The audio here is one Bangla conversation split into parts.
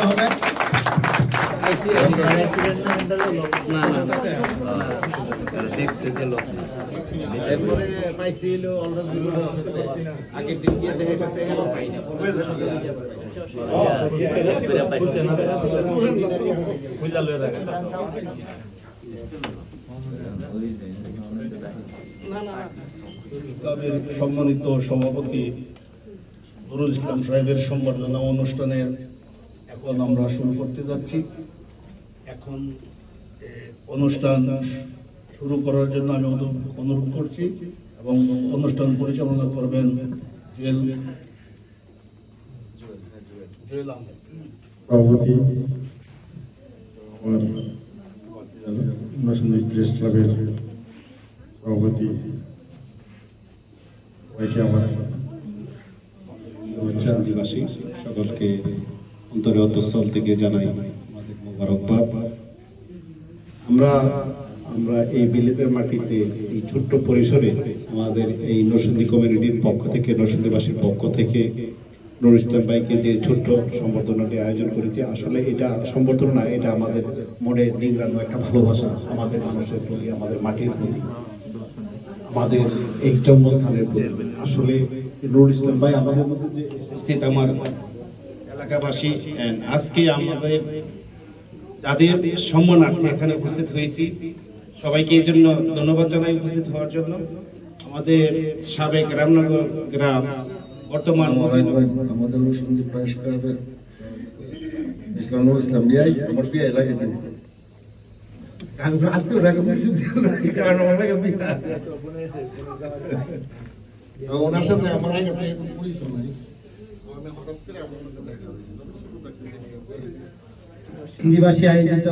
সম্বর্ধনা হবে? এরপরে আগের দিন গিয়ে দেখা গেছে হলো সম্মানিত সভাপতি নুরুল ইসলাম সাহেবের সম্বর্ধনা অনুষ্ঠানের এখন আমরা শুরু করতে যাচ্ছি। এখন অনুষ্ঠান শুরু করার জন্য আমি অনু- অনুরোধ করছি এবং অনুষ্ঠান পরিচালনা করবেন জুয়েল জুয়েল আহমেদ। সভাপতি প্রেস ক্লাবের সভাপতি সবাইকে আমার সকলকে অন্তরে অন্তঃস্থল থেকে জানাই মোবারকবাদ। আমরা আমরা এই বিলেতের মাটিতে, এই ছোট্ট পরিসরে আমাদের এই নরসিংদী কমিউনিটির পক্ষ থেকে, নরসিংদীবাসীর পক্ষ থেকে নুর ইসলাম ভাইকে যে ছোট্ট সম্বর্ধনাটি আয়োজন করেছি, আসলে এটা সম্বর্ধনা এটা আমাদের মনে নিংড়ানো একটা ভালোবাসা আমাদের মানুষের প্রতি, আমাদের মাটির প্রতি, আমাদের এই জন্মস্থানের প্রতি। আসলে নুর ইসলাম ভাই, আমাদের মধ্যে যে আমার and আজকে আমাদের যাদের সম্মানার্থে এখানে উপস্থিত হয়েছি সবাইকে এই জন্য ধন্যবাদ জানাই উপস্থিত হওয়ার জন্য। আমাদের সাবেক রামনগর গ্রাম বর্তমান আমাদের ক্লাবের ইসলাম ইসলাম বিয়াই আমার লাগে না। ওনার সাথে আমার আগে নাই। আমি হঠাৎ করে আমার দেখা হিন্দিভাষী আয়োজিত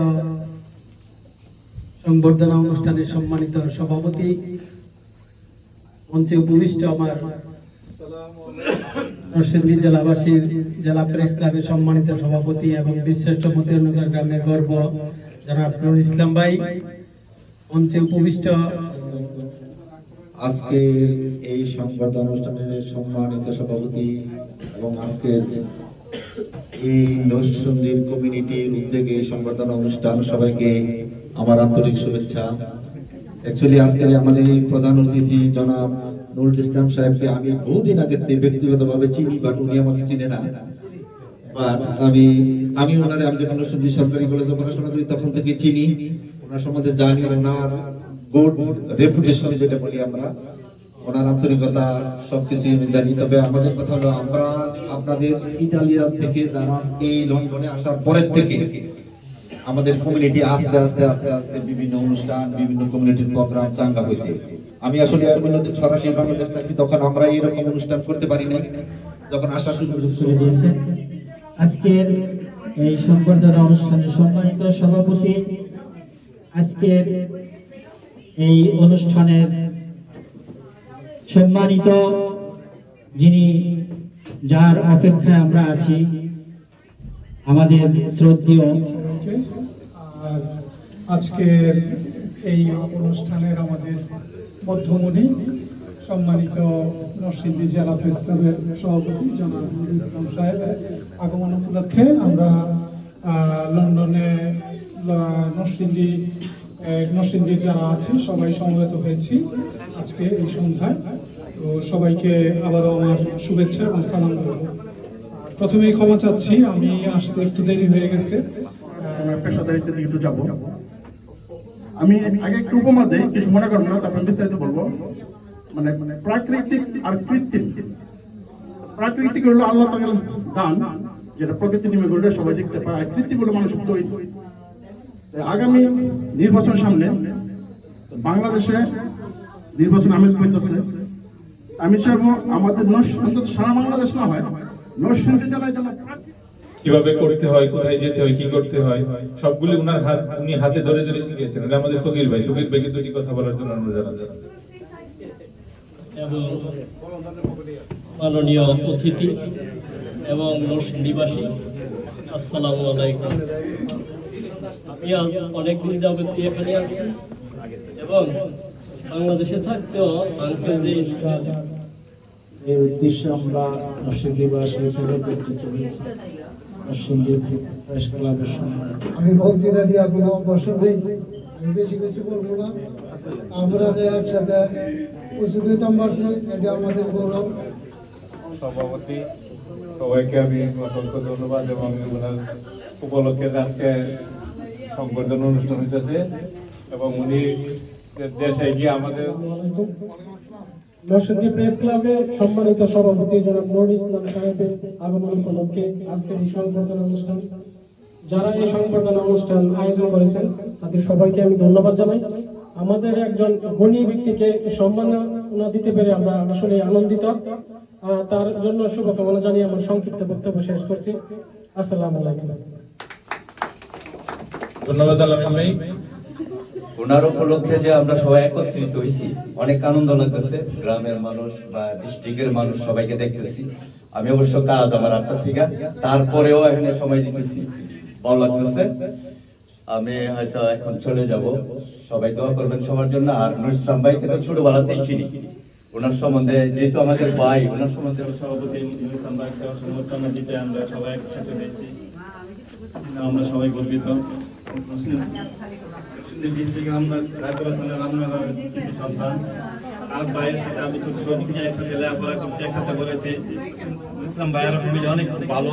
সংবর্ধনা অনুষ্ঠানের সম্মানিত সভাপতি, মঞ্চে উপবিষ্ট আমার নরসিংদী জেলাবাসীর জেলা প্রেস ক্লাবের সম্মানিত সভাপতি এবং বিশ্রেষ্ঠ মতিনগর গ্রামের গর্ব জনাব নুর ইসলাম ভাই। মঞ্চে উপবিষ্ট আজকের এই সংবর্ধনা অনুষ্ঠানের সম্মানিত সভাপতি এবং আজকের এই নরসিংদীর কমিউনিটির উদ্যোগে সংবর্ধনা অনুষ্ঠান সবাইকে আমার আন্তরিক শুভেচ্ছা। অ্যাকচুয়ালি আজকের আমাদের প্রধান অতিথি জনাব নুরুল ইসলাম সাহেবকে আমি বহুদিন আগে ব্যক্তিগতভাবে চিনি, বাট উনি আমাকে চিনে না। বাট আমি আমি ওনারে, আমি যখন নরসিংদী সরকারি কলেজে পড়াশোনা করি, তখন থেকে চিনি। ওনার সম্বন্ধে জানি ওনার গুড রেপুটেশন যেটা বলি আমরা। ওনার আন্তরিকতা সবকিছু আমি জানি। তবে আমাদের কথা হলো, আমরা আপনাদের ইটালিয়া থেকে যারা এই লন্ডনে আসার পরের থেকে আমাদের কমিউনিটি আস্তে আস্তে আস্তে আস্তে বিভিন্ন অনুষ্ঠান, বিভিন্ন কমিউনিটির প্রোগ্রাম চাঙ্গা হয়েছে। আমি আসলে সরাসরি বাংলাদেশ থাকি, তখন আমরা এরকম অনুষ্ঠান করতে পারি নাই। যখন আসা শুরু করে দিয়েছেন। আজকের এই সংবর্ধনা অনুষ্ঠানের সম্মানিত সভাপতি, আজকের এই অনুষ্ঠানের সম্মানিত যিনি যার অপেক্ষায় আমরা আছি, আমাদের শ্রদ্ধেয় আজকের এই অনুষ্ঠানের আমাদের মধ্যমণি সম্মানিত নরসিংদী জেলা প্রেস ক্লাবের সভাপতি জনাব ইসলাম সাহেবের আগমন উপলক্ষে আমরা লন্ডনে নরসিংদী নরসিংদীর যারা আছে সবাই সমবেত হয়েছি আজকে এই সন্ধ্যায়। তো সবাইকে আবারও আমার শুভেচ্ছা এবং সালাম করব প্রথমেই ক্ষমা চাচ্ছি, আমি আসতে একটু দেরি হয়ে গেছে। পেশাদারিতে একটু যাব। আমি আগে একটু উপমা দেই, কিছু মনে করব না, তারপর বিস্তারিত বলব। মানে প্রাকৃতিক আর কৃত্রিম। প্রাকৃতিক হলো আল্লাহ তাআলার দান, যেটা প্রকৃতি নিমে করলে সবাই দেখতে পায়। কৃত্রিম হলো মানুষের তৈরি আগামী নির্বাচন সামনে তো বাংলাদেশে নির্বাচন আমেজ হইতেছে আমি চাইব আমাদের অন্তত সারা বাংলাদেশ না হয় নরসিংদী জেলায় যেন কীভাবে করতে হয় কোথায় যেতে হয় কি করতে হয় সবগুলি উনার হাত উনি হাতে ধরে ধরে শিখিয়েছেন। এটা আমাদের সকির ভাই। সকির ভাইকে দুটি কথা বলার জন্য আমরা জানাচ্ছি। এবং মাননীয় অতিথি এবং নরসিংদীবাসী আসসালামু আলাইকুম। আমি অনেকদিন যাবত এখানে আছি এবং বাংলাদেশে থাকতেও আঙ্কেল যে স্কুলে এই উদ্দেশ্যে আমরা নরসিংদীবাসী এখানে একত্রিত হয়েছি। নরসিংদী প্রেস ক্লাবের আমি বক্তৃতা দিয়া কোনো অভ্যাস নেই। আমি বেশি বেশি বলব না। আমরা যে একসাথে উপস্থিত হইতাম পারছি এটা আমাদের গৌরব। সভাপতি সবাইকে আমি অসংখ্য ধন্যবাদ এবং ওনার উপলক্ষে আজকে সংবর্ধনা অনুষ্ঠান হইতেছে এবং উনি দেশে গিয়ে আমাদের নরসিংদী প্রেস সম্মানিত সভাপতি জনাব ইসলাম সাহেবের আগমন উপলক্ষে আজকের এই সংবর্ধনা অনুষ্ঠান। যারা এই সংবর্ধনা অনুষ্ঠান আয়োজন করেছেন, তাদের সবাইকে আমি ধন্যবাদ জানাই। আমাদের একজন গুণী ব্যক্তিকে সম্মাননা দিতে পেরে আমরা আসলে আনন্দিত। তার জন্য শুভকামনা জানিয়ে আমার সংক্ষিপ্ত বক্তব্য শেষ করছি। আসসালামু আলাইকুম। ধন্যবাদ আলামিন ওনার উপলক্ষে যে আমরা সবাই একত্রিত হয়েছি অনেক আনন্দ লাগতেছে। গ্রামের মানুষ বা ডিস্ট্রিক্টের মানুষ সবাইকে দেখতেছি। আমি অবশ্য কাজ আমার আটটা থেকে, তারপরেও এখানে সময় দিতেছি। ভালো লাগতেছে। আমি হয়তো এখন চলে যাব। সবাই দোয়া করবেন সবার জন্য। আর নুর ইসলাম ভাইকে তো ছোটবেলাতেই চিনি। ওনার সম্বন্ধে, যেহেতু আমাদের ভাই, ওনার সম্বন্ধে সভাপতি ভাইকে দিতে আমরা সবাই একসাথে আমরা সবাই গর্বিত। আর আমি ভালো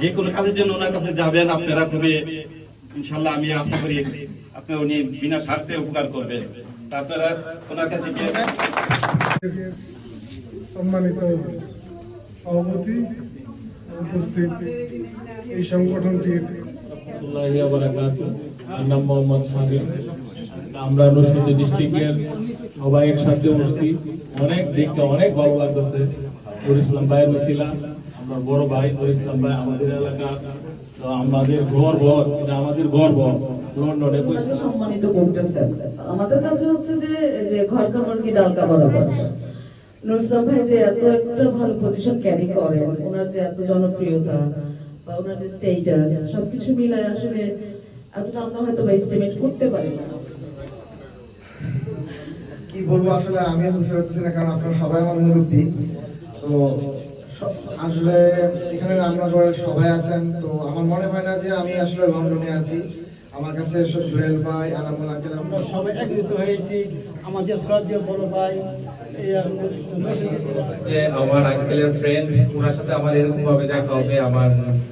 যে কোনো কাজের জন্য ওনার কাছে যাবেন আপনারা খুবই ইনশাল্লাহ আমি আশা করি আপনি উনি বিনা স্বার্থে উপকার করবেন আপনারা ওনার কাছে সম্মানিত সভাপতি, উপস্থিত এই সংগঠনটির আমার নাম মোহাম্মদ সামির আমরা নরসিংদী ডিস্ট্রিক্টের সবাই একসাথে উঠছি অনেক দেখতে অনেক ভালো লাগতেছে। নুর ইসলাম ভাইয়ের মিছিলা আমরা বড় ভাই নুর ইসলাম ভাই আমাদের এলাকা। তো আমাদের গর্ব এটা আমাদের গর্ব লন্ডনে বসে। সম্মানিত করতেছেন আমাদের কাছে হচ্ছে যে যে ঘর কামড় কি ডালকা বরাবর নুর ইসলাম ভাই যে এত একটা ভালো পজিশন ক্যারি করেন ওনার যে এত জনপ্রিয়তা বা ওনার যে স্টেটাস সবকিছু মিলায় আসলে এতটা আমরা হয়তো বা এস্টিমেট করতে পারি না। কি বলব আসলে আমি বুঝতে পারতেছি না কারণ আপনারা সবাই আমার মুরব্বী। তো আসলে এখানে রামনগরের সবাই আছেন তো আমার মনে হয় না যে আমি আসলে লন্ডনে আছি। আমার কাছে জুয়েল ভাই আনামুল আঙ্কেল আমরা সবাই একত্রিত হয়েছি। আমাদের শ্রদ্ধেয় বড় ভাই এই যে আমার আঙ্কেলের ফ্রেন্ড ওনার সাথে আমার এরকম ভাবে দেখা হবে আমার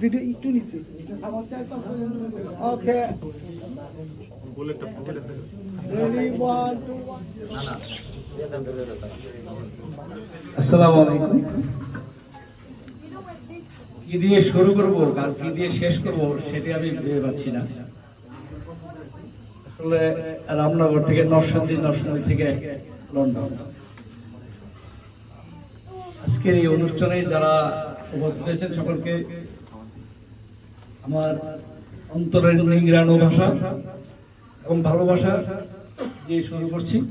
ভিডিও একটু পাঁচ ওকে কি দিয়ে শুরু করব আর কি দিয়ে শেষ করব সেটি আমি ভেবে পাচ্ছি না। আসলে রামনগর থেকে নরসিংদী নরসিংদী থেকে লন্ডন। আজকের এই অনুষ্ঠানে যারা উপস্থিত হয়েছেন সকলকে আমার অন্তরের নিংরানো ভাষা এবং ভালোবাসা দিয়ে শুরু করছি।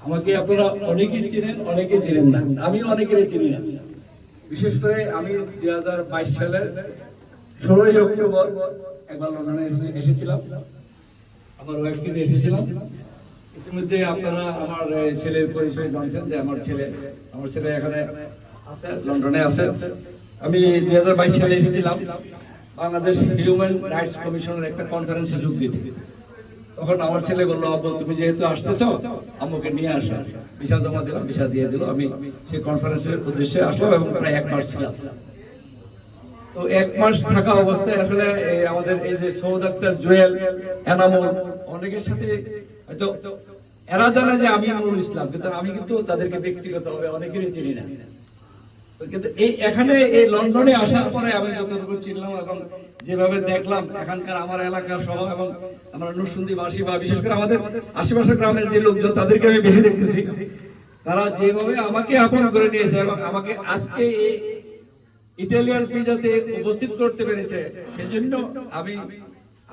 আমাকে আপনারা অনেকেই চিনেন অনেকে চিনেন না। আমি অনেকেরই চিনি না। বিশেষ করে আমি দুই হাজার বাইশ সালের ষোলোই অক্টোবর একবার লন্ডনে এসে- এসেছিলাম। আমার ওয়াইফকে নিয়ে এসেছিলাম। ইতিমধ্যে আপনারা আমার ছেলের পরিচয় জানছেন যে আমার ছেলে আমার ছেলে এখানে আছে, লন্ডনে আছে। আমি দুই হাজার বাইশ সালে এসেছিলাম। বাংলাদেশ হিউম্যান রাইটস কমিশনের একটা কনফারেন্সে যোগ দিতে। তখন আমার ছেলে বলল, আব্বু, তুমি যেহেতু আসতেছো, আম্মুকে নিয়ে আসো। ভিসা জমা দিলাম ভিসা দিয়ে দিল। আমি সেই কনফারেন্সের উদ্দেশ্যে আসলাম এবং প্রায় এক মাস ছিলাম। তো এক মাস থাকা অবস্থায় আসলে আমাদের এই যে সৌদ আক্তার জুয়েল, এনামুল, অনেকের সাথে হয়তো এরা জানে যে আমি নুরুল ইসলাম, কিন্তু আমি কিন্তু তাদেরকে ব্যক্তিগতভাবে অনেকেরই চিনি না। এখানে এই লন্ডনে আসার পরে আমি যতটুকু চিনলাম এবং যেভাবে দেখলাম এখানকার আমার সহ এবং আমরা বা বিশেষ করে আমাদের আশেপাশের গ্রামের যে লোকজন, তাদেরকে আমি বেশি দেখতেছি। তারা যেভাবে আমাকে আপন করে নিয়েছে এবং আমাকে আজকে এই ইটালিয়ান পিজাতে উপস্থিত করতে পেরেছে, সেজন্য আমি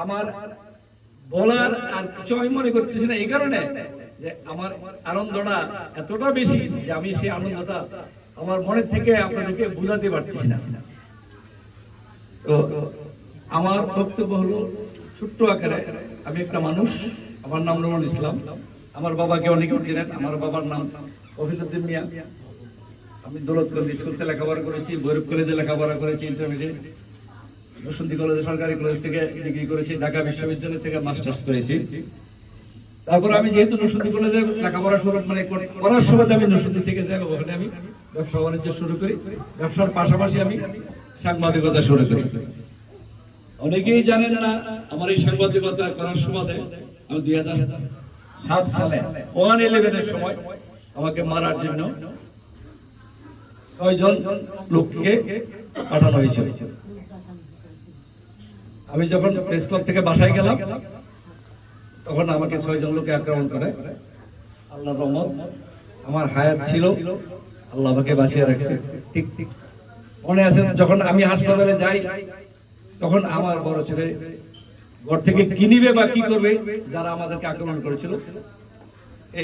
আমার বলার আর কিছু আমি মনে করতেছি না। এই কারণে যে আমার আনন্দটা এতটা বেশি যে আমি সেই আনন্দটা আমার মনে থেকে আপনাদেরকে বোঝাতে পারছি না। তো আমার বক্তব্য হলো ছোট্ট আকারে, আমি একটা মানুষ, আমার নাম রুমুল ইসলাম। আমার বাবাকে অনেকে চেনেন, আমার বাবার নাম অভিনুদ্দিন মিয়া। আমি দৌলতগঞ্জ স্কুলতে লেখাপড়া করেছি, ভৈরব কলেজে লেখাপড়া করেছি ইন্টারমিডিয়েট। নরসিংদী কলেজে সরকারি কলেজ থেকে ডিগ্রি করেছি, ঢাকা বিশ্ববিদ্যালয় থেকে মাস্টার্স করেছি। তারপর আমি যেহেতু নরসিংদী কলেজে লেখাপড়া শুরু মানে কর- করার সময় আমি নরসিংদী থেকে যাই, ওখানে আমি ব্যবসা বাণিজ্য শুরু করি। ব্যবসার পাশাপাশি আমি সাংবাদিকতা শুরু করি। অনেকেই জানেন না, আমার এই সাংবাদিকতা করার সুবাদে আমি দুই হাজার সাত সালে ওয়ান ইলেভেনের সময় আমাকে মারার জন্য ছয়জন লোককে পাঠানো হয়েছিল। আমি যখন প্রেস ক্লাব থেকে বাসায় গেলাম, তখন আমাকে ছয়জন লোকে আক্রমণ করে। আল্লাহ রহমত, আমার হায়াত ছিল। আল্লাহ আমাকে বাঁচিয়ে রাখছে। ঠিক ঠিক। মনে আছে যখন আমি হাসপাতালে যাই, তখন আমার বড় ছেলে ঘর থেকে বা কি করবে, যারা আমাদেরকে আক্রমণ করেছিল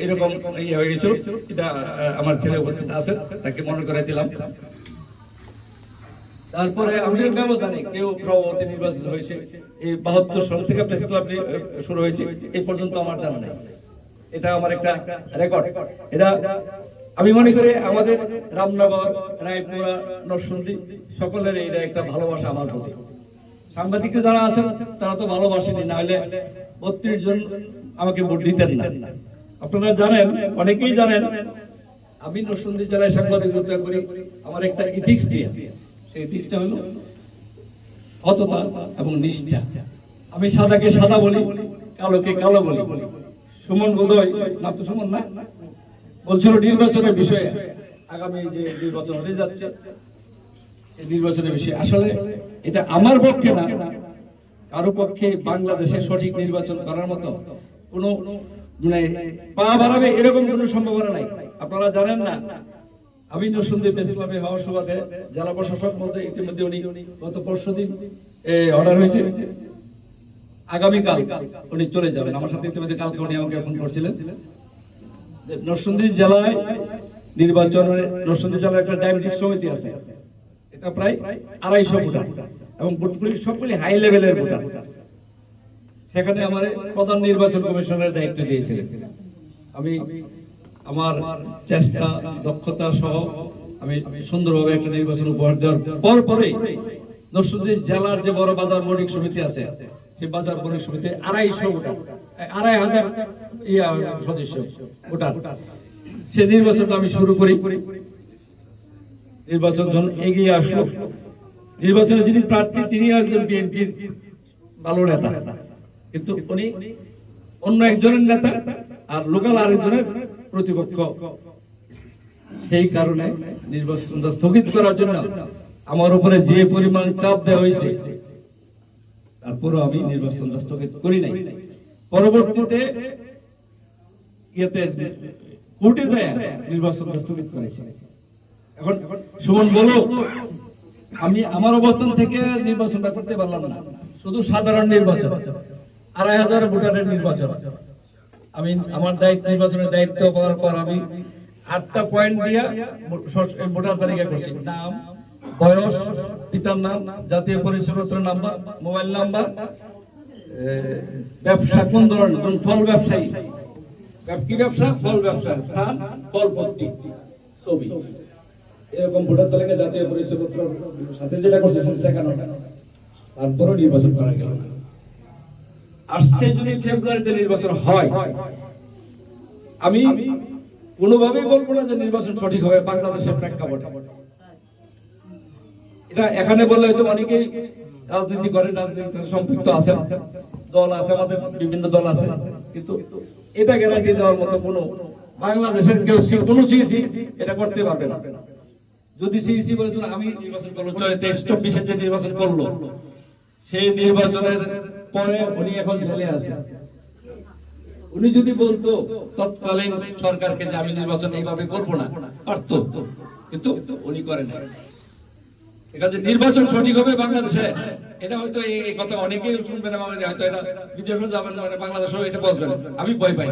এরকম ইয়ে হয়ে গেছিল। এটা আমার ছেলে উপস্থিত আছে, তাকে মনে করে দিলাম। তারপরে আমাদের ব্যবধানে কেউ সভাপতি নির্বাচিত হয়েছে। এই বাহাত্তর সাল থেকে প্রেস ক্লাব শুরু হয়েছে। এই পর্যন্ত আমার জানা নেই। এটা আমার একটা রেকর্ড এটা আমি মনে করি আমাদের রামনগর, রায়পুরা, নরসিংদী সকলের এটা একটা ভালোবাসা আমার প্রতি। সাংবাদিক যারা আছেন, তারা তো ভালোবাসেনি না হলে বত্রিশ জন আমাকে ভোট দিতেন না। আপনারা জানেন, অনেকেই জানেন, আমি নরসিংদী জেলায় সাংবাদিকতা করি, আমার একটা ইথিক্স দিয়ে। সেই ইথিক্সটা হলো সততা এবং নিষ্ঠা। আমি সাদাকে সাদা বলি, কালোকে কালো বলি। সুমন বোধহয়, না তো সুমন না? বলছিল নির্বাচনের বিষয়ে আগামী যে নির্বাচন হতে যাচ্ছে নির্বাচনের বিষয়ে। আসলে এটা আমার পক্ষে না, কারও পক্ষে বাংলাদেশে সঠিক নির্বাচন করার মতো কোনো মানে পা বাড়াবে এরকম কোনো সম্ভাবনা নাই। আপনারা জানেন না আমি নরসিংদী প্রেস ক্লাবে হওয়ার সুবাদে জেলা প্রশাসক মধ্যে ইতিমধ্যে উনি গত পরশু দিন অর্ডার হয়েছে। আগামীকাল উনি চলে যাবেন। আমার সাথে ইতিমধ্যে কালকে উনি আমাকে ফোন করছিলেন। নরসিংদী জেলায় নির্বাচনের, নরসিংদী জেলার একটা ডায়াবেটিস সমিতি আছে। এটা প্রায় আড়াইশো ভোটার এবং ভোটগুলি সবগুলি হাই লেভেলের ভোটার। সেখানে আমার প্রধান নির্বাচন কমিশনের দায়িত্ব দিয়েছিলেন। আমি আমার চেষ্টা, দক্ষতা সহ আমি সুন্দরভাবে একটা নির্বাচন উপহার দেওয়ার পর পরে নরসিংদী জেলার যে বড় বাজার মৌলিক সমিতি আছে, সেই বাজার মৌলিক সমিতি আড়াইশো ভোটার। আড়াই হাজার ইয়া সদস্য সে নির্বাচনটা আমি শুরু করি। নির্বাচন এগিয়ে আসলো, নির্বাচনে যিনি প্রার্থী তিনি একজন বিএনপির ভালো নেতা। কিন্তু উনি অন্য একজনের নেতা আর লোকাল আরেকজনের প্রতিপক্ষ। সেই কারণে নির্বাচনটা স্থগিত করার জন্য আমার উপরে যে পরিমাণ চাপ দেওয়া হয়েছে তারপরও আমি নির্বাচনটা স্থগিত করি নাই। পরবর্তীতে ইয়েতে কোর্টে যায় নির্বাচনটা স্থগিত করেছে। এখন সুমন, বলো, আমি আমার অবস্থান থেকে নির্বাচনটা করতে পারলাম না। শুধু সাধারণ নির্বাচন, আড়াই হাজার ভোটারের নির্বাচন। আমি আমার দায়িত্ব, নির্বাচনের দায়িত্ব পাওয়ার পর আমি আটটা পয়েন্ট দিয়া ভোটার তালিকা করছি। নাম, বয়স, পিতার নাম, জাতীয় পরিচয়পত্র নাম্বার, মোবাইল নাম্বার ব্যবসা, কোন ধরনের? কোন ফল ব্যবসায়ী। কি ব্যবসা? ফল ব্যবসা। স্থান? ফল পত্রিক ছবি। এরকম ভোটার তালিকা, জাতীয় পরিচয়পত্র। সাথে যেটা করছে শেখানোটা তারপরও নির্বাচন করা গেল না। আসছে যদি ফেব্রুয়ারিতে নির্বাচন হয়। আমি কোনোভাবেই বলব না যে নির্বাচন সঠিক হবে, বাংলাদেশের প্রেক্ষাপটে। এটা এখানে বললে হয়তো অনেকেই রাজনীতি করেন রাজনীতিতে সম্পৃক্ত আছেন দল আছে, আমাদের বিভিন্ন দল আছে। কিন্তু এটা গ্যারান্টি দেওয়ার মতো কোনো বাংলাদেশের কেউ কোনো সিএসি এটা করতে পারবে না। যদি সিইসি বলে যে আমি নির্বাচন করব। তেইশ, চব্বিশে যে নির্বাচন করল, সেই নির্বাচনের পরে উনি এখন জেলে আছে। উনি যদি বলতো, তৎকালীন সরকারকে যে আমি নির্বাচন এইভাবে করব না, পারতো। কিন্তু উনি করেন এখানে নির্বাচন সঠিক হবে বাংলাদেশে, এটা হয়তো এই কথা অনেকেই শুনবে না, বাংলাদেশে হয়তো এটা বিদেশেও যাবেন মানে বাংলাদেশেও এটা বলবেন। আমি ভয় পাই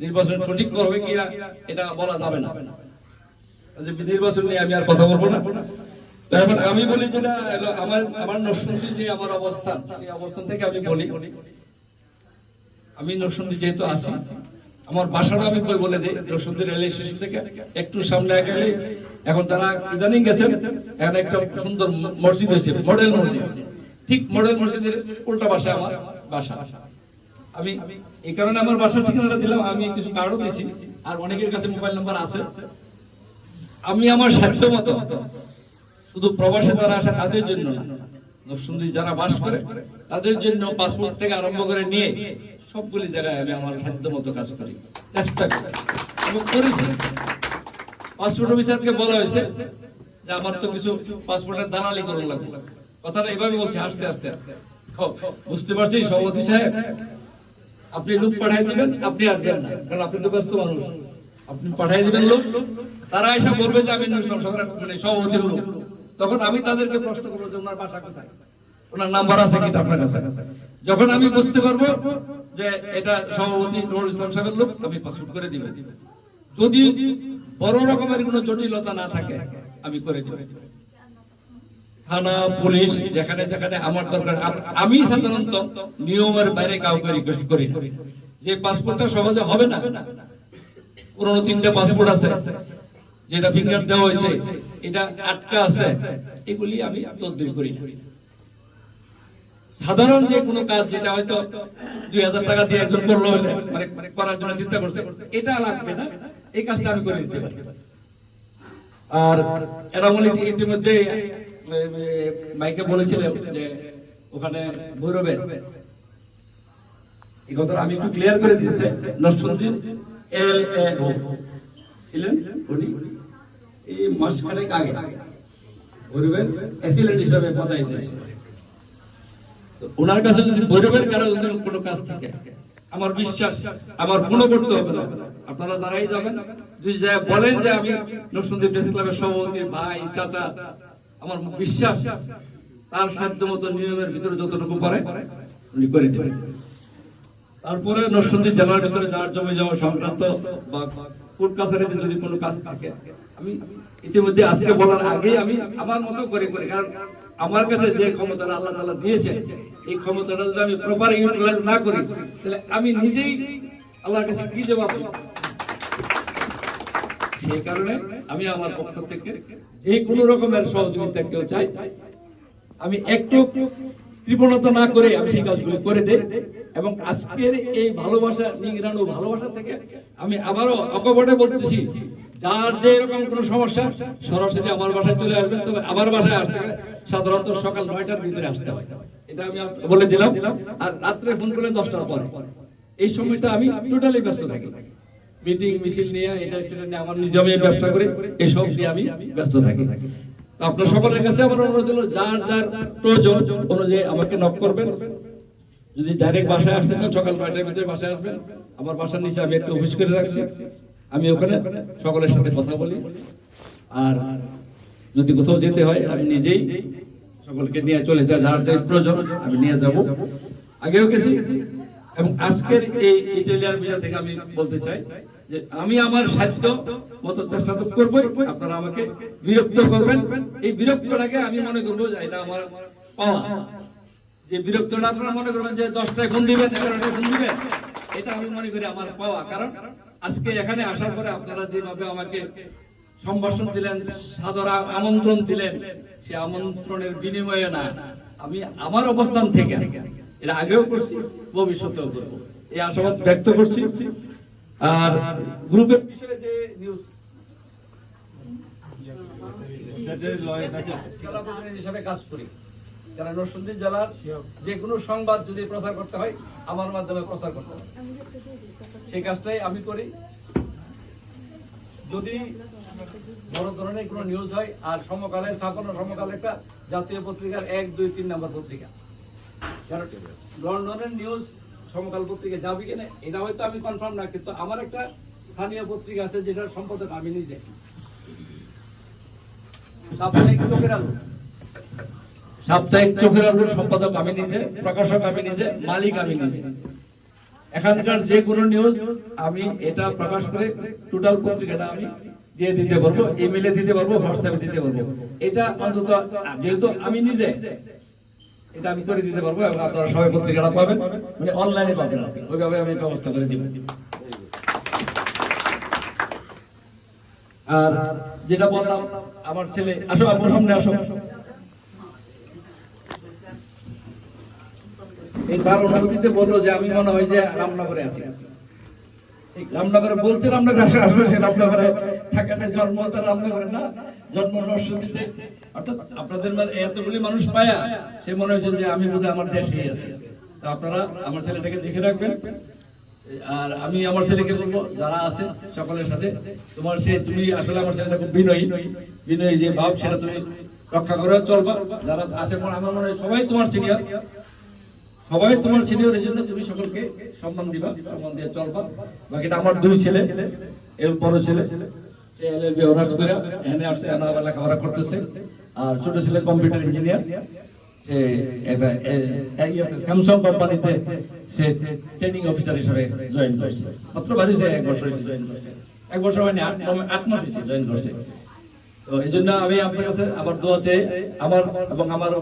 নির্বাচন সঠিক হবে কিনা, এটা বলা যাবে না। যে নির্বাচন নিয়ে আমি আর কথা বলব না। এখন আমি বলি যেটা আমার আমার নরসিংদী যে আমার অবস্থান, সেই অবস্থান থেকে আমি বলি। আমি নরসিংদী যেহেতু আছি, আমার বাসাটা আমি বলে- দিই? নরসিংদী রেল স্টেশন থেকে। একটু সামনে গেলে এখন তারা ইদানিং গেছেন, এখন একটা সুন্দর মসজিদ হয়েছে মডেল মসজিদ। ঠিক মডেল মসজিদের উল্টা পাশে আমার বাসা। আমি এই কারণে আমার বাসার ঠিকানাটা দিলাম, আমি কিছু কার্ডও দিয়েছি, আর অনেকের কাছে মোবাইল নাম্বার আছে। আমি আমার সাধ্য মতো শুধু প্রবাসে যারা আসে তাদের জন্য না যারা বাস করে, তাদের জন্য পাসপোর্ট থেকে আরম্ভ করে নিয়ে সবগুলি জায়গায় আমি আমার সাধ্য মতো কাজ করি। চেষ্টা করি। এবং করেছি। পাসপোর্ট অফিসারকে বলা হয়েছে যে আমার তো কিছু পাসপোর্টের দালালি করুন লাগবে। কথাটা এভাবে বলছে আস্তে আস্তে বুঝতে পারছি সভাপতি সাহেব? আপনি লোক পাঠাই দিবেন, আপনি আসবেন না, কারণ আপনি তো ব্যস্ত মানুষ। আপনি পাঠাই দিবেন লোক, তারা এসে বলবে যে আমি মানে সভাপতির লোক। তখন আমি তাদেরকে প্রশ্ন করব যে ওনার বাসা কোথায়? ওনার নাম্বার আছে কিনা আপনার কাছে? যখন আমি বুঝতে পারব যে এটা সভাপতি নুরুল ইসলাম সাহেবের লোক, আমি পাসপোর্ট করে দিব। যদি বড় রকমের কোনো জটিলতা না থাকে, আমি করে দিব। থানা, পুলিশ, যেখানে যেখানে আমার দরকার, আমি সাধারণত নিয়মের বাইরে কাউকে রিকোয়েস্ট করি। যে পাসপোর্টটা সহজে হবে না, পুরোনো তিনটা পাসপোর্ট আছে, যেটা ফিঙ্গার দেওয়া হয়েছে, এটা আটকা আছে, এগুলি আমি তদবির করি সাধারণ যে কোনো কাজ যেটা হয়তো দুই হাজার টাকা দিয়ে একজন করল মানে মানে করার জন্য চিন্তা করছে, এটা লাগবে না। এই কাজটা আমি করে দিতে পারি। আর এরা ইতিমধ্যে মাইকে বলেছিলেন যে ওখানে ভৈরবের। এই কথাটা আমি একটু ক্লিয়ার করে এল এ ও ছিলেন উনি? এই আগে ভৈরবের অ্যাসিলেন্ট হিসাবে পদায়িত তো ওনার কাছে যদি ভৈরবের কোনো কাজ থাকে আমার বিশ্বাস, আমার ফোনও করতে হবে না। আপনারা যারাই যাবেন, যদি যা বলেন যে আমি নরসিংদী প্রেস ক্লাবের সভাপতি, ভাই, চাচা, আমার বিশ্বাস, তার সাধ্য মতো নিয়মের ভিতরে যতটুকু পারে, উনি করে দেবেন। তারপরে নরসিংদী জেলার ভিতরে যার জমি জমা সংক্রান্ত বা কোর্ট কাছারিতে যদি কোনো কাজ থাকে, আমি ইতিমধ্যে আজকে বলার আগে আমি আমার মতো করে করি, কারণ আমার কাছে যে ক্ষমতাটা আল্লাহ তাআলা দিয়েছে এই ক্ষমতাটা যদি আমি প্রপার ইউটিলাইজ না করি, তাহলে আমি নিজেই আল্লাহর কাছে কি জবাব সেই কারণে আমি আমার পক্ষ থেকে যে কোনো রকমের সহযোগিতা কেউ চাই, আমি একটু কৃপণতা না করে আমি সেই কাজগুলো করে দেই এবং আজকের এই ভালোবাসা, নিগড়ানো ভালোবাসা থেকে আমি আবারও অকপটে বলতেছি, যার যে এরকম কোনো সমস্যা, সরাসরি আমার বাসায় চলে আসবেন, তবে আমার বাসায় আসতে সাধারণত সকাল নয়টার ভিতরে আসতে হয়। এটা আমি বলে দিলাম। আর রাত্রে ফোন করলে দশটার পরে। এই সময়টা আমি টোটালি ব্যস্ত থাকি। মিটিং মিছিল নিয়ে এটা সেটা নিয়ে আমার নিজে আমি ব্যবসা করে। এসব নিয়ে আমি ব্যস্ত থাকি। আপনার সকলের কাছে আমার অনুরোধ হলো যার যার প্রয়োজন অনুযায়ী আমাকে নক করবেন। যদি ডাইরেক্ট বাসায় আসতে চান সকাল নয়টার ভিতরে বাসায় আসবেন। আমার বাসার নিচে আমি একটা অফিস করে রাখছি। আমি ওখানে সকলের সাথে কথা বলি। আর যদি কোথাও যেতে হয়, আমি নিজেই সকলকে নিয়ে চলে যাই। যার যার প্রয়োজন, আমি নিয়ে যাব। আগেও গেছি। এবং আজকের এই ইটালিয়ান ভিসা থেকে আমি বলতে চাই যে, আমি আমার সাধ্য মতো চেষ্টা তো করবোই। আপনারা আমাকে বিরক্ত করবেন। এই বিরক্তটাকে আমি মনে করব এটা আমার পাওয়া। যে বিরক্তটা আপনারা মনে করবেন যে, দশটায় ফোন দিবেন, এগারোটায় ফোন দিবেন, এটা আমি মনে করি আমার পাওয়া। কারণ আজকে এখানে আসার পরে আপনারা যেভাবে আমাকে সম্ভাষণ দিলেন, সাদর আমন্ত্রণ দিলেন। সে আমন্ত্রণের বিনিময়ে না, আমি আমার অবস্থান থেকে এটা আগেও করছি, ভবিষ্যতেও করব। এই আশাবাদ ব্যক্ত করছি। আর গ্রুপের বিষয়ে যে নিউজ হিসাবে কাজ করি। যারা নরসিংদী যে কোনো সংবাদ যদি প্রচার করতে হয়, আমার মাধ্যমে প্রচার করতে হয়। সেই কাজটাই আমি করি। যদি বড় ধরনের কোনো নিউজ হয়, আর সমকালে ছাপানো সমকালে একটা জাতীয় পত্রিকার এক, দুই, তিন নম্বর পত্রিকা। লন্ডনের নিউজ সমকাল পত্রিকা যাবে কিনা, এটা হয়তো আমি কনফার্ম না, কিন্তু আমার একটা স্থানীয় পত্রিকা আছে যেটার সম্পাদক আমি নিজে। সাপ্তাহিক চোখের আলো। সাপ্তাহিক চোখের আলোর সম্পাদক আমি নিজে, প্রকাশক আমি নিজে, মালিক আমি নিজে। এখানকার যে কোনো নিউজ আমি এটা প্রকাশ করে টোটাল পত্রিকাটা আমি দিয়ে দিতে পারব ইমেলে দিতে পারব হোয়াটসঅ্যাপে দিতে পারব। এটা অন্তত, যেহেতু আমি নিজে এটা আমি করে দিতে পারব এবং আপনারা সবাই পত্রিকাটা পাবেন মানে অনলাইনে পাবেন ওইভাবে আমি ব্যবস্থা করে দিব। আর যেটা বললাম, আমার ছেলে, আসো আপনার সামনে আসো। তার অনুভূতিতে বলল যে আমি মনে হয় যে রামনগরে আছি। রামনগরে বলছে রামনগরে রামনগরে। জন্ম রামনগরে না। জন্ম অর্থাৎ আপনাদের এতগুলি মানুষ পায়া, সে মনে হয়েছে যে আমি বোধহয় আমার দেশেই আছি। তো আপনারা আমার ছেলেটাকে দেখে রাখবেন। আর আমি আমার ছেলেকে বলব, যারা আছে সকলের সাথে, তোমার সে তুমি আসলে আমার ছেলেটা খুব বিনয়ী। বিনয়ী যে ভাব সেটা তুমি রক্ষা করে, চলবা। যারা আছে, আমার মনে হয় সবাই তোমার সিনিয়র সবাই তোমার সিনিয়রের জন্য তুমি সকলকে সম্মান দিবা, সম্মান দিয়ে চলবা। বাকিটা আমার দুই ছেলে, এর বড় ছেলে, সে এলএলবি অনার্স করে এনে আসছে, এনে লেখাপড়া করতেছে। আর ছোট ছেলে কম্পিউটার ইঞ্জিনিয়ার সে একটা স্যামসাং কোম্পানিতে সে ট্রেনিং অফিসার হিসেবে জয়েন করছে। মাত্র বাড়ি সে এক বছর জয়েন করছে। এক বছর হয়নি, আট আট মাস জয়েন করছে। তো এই জন্য আমি আপনার কাছে আবার দোয়া চাই, আমার এবং আমার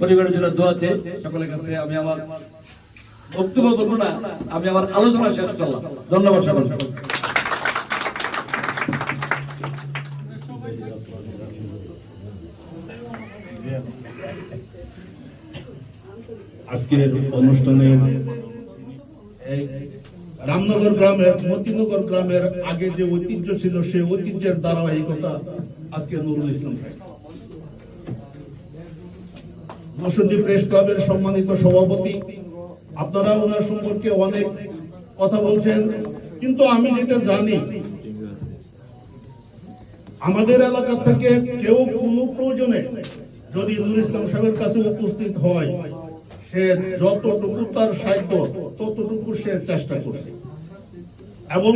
পরিবারের জন্য দোয়া চাই, সকলের কাছে আমি আমার বক্তব্য বলব না, আমি আমার আলোচনা শেষ করলাম। ধন্যবাদ আজকের অনুষ্ঠানের রামনগর গ্রামের, মতিনগর গ্রামের আগে যে ঐতিহ্য ছিল, সেই ঐতিহ্যের ধারাবাহিকতা আজকে নুরুল ইসলাম সাহেব। নরসিংদী প্রেস ক্লাবের সম্মানিত সভাপতি, আপনারা ওনার সম্পর্কে অনেক কথা বলছেন, কিন্তু আমি যেটা জানি, আমাদের এলাকা থেকে কেউ কোনো প্রয়োজনে যদি নুর ইসলাম সাহেবের কাছে উপস্থিত হয়, সে যতটুকু তার সাধ্য ততটুকু সে চেষ্টা করছে। এবং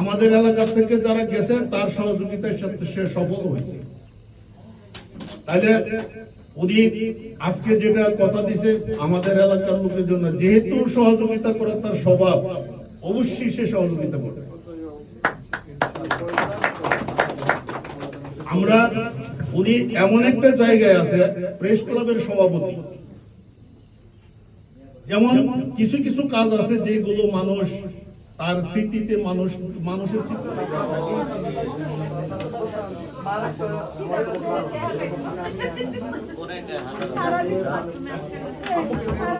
আমাদের এলাকা থেকে যারা গেছে, তার সহযোগিতার সাথে সে সফল হয়েছে। তাহলে উনি আজকে যেটা কথা দিছে, আমাদের এলাকার লোকের জন্য, যেহেতু সহযোগিতা করে তার স্বভাব, অবশ্যই সে সহযোগিতা করবে। আমরা, উনি এমন একটা জায়গায় আছে, প্রেস ক্লাবের সভাপতি। যেমন কিছু কিছু কাজ আছে, যেগুলো মানুষ তার স্মৃতিতে মানুষ মানুষের স্মৃতি।